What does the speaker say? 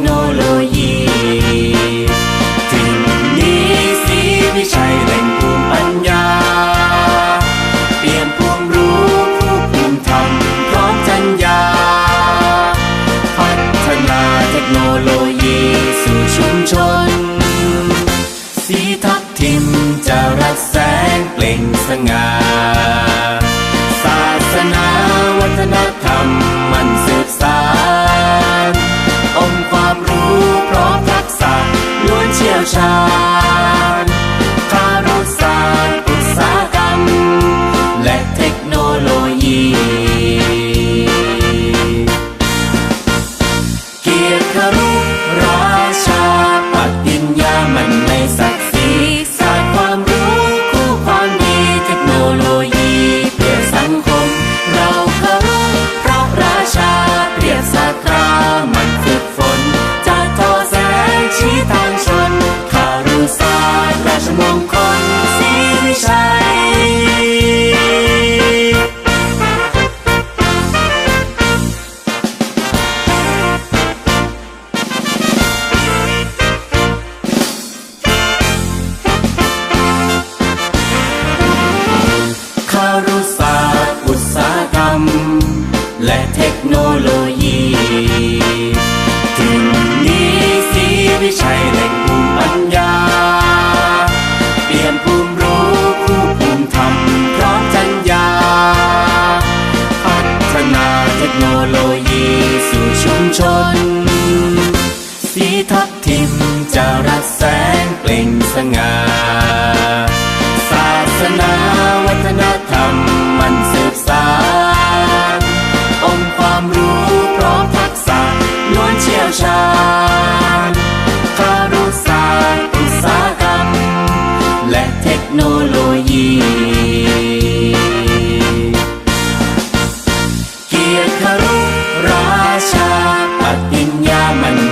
เทคโนโลยีถึงนี้สีวิชัยแหล่งภูมิปัญญา เปลี่ยนภูมิรู้ผู้ภูมิธรรมพร้อมจัญญา พัฒนาเทคโนโลยีสู่ชุมชน สีทับทิมจะรักแสงเปล่งสง่า ศาสนาวัฒนธรรม และเทคโนโลยี ถึงนี้สีวิชัยแหล่งภูมิปัญญา เปลี่ยนภูมิรู้ผู้ภูมิธรรมพร้อมจัญญา พัฒนาเทคโนโลยีสู่ชุมชน สีทับทิมจะรักแสงเปล่งสง่า aking yaman.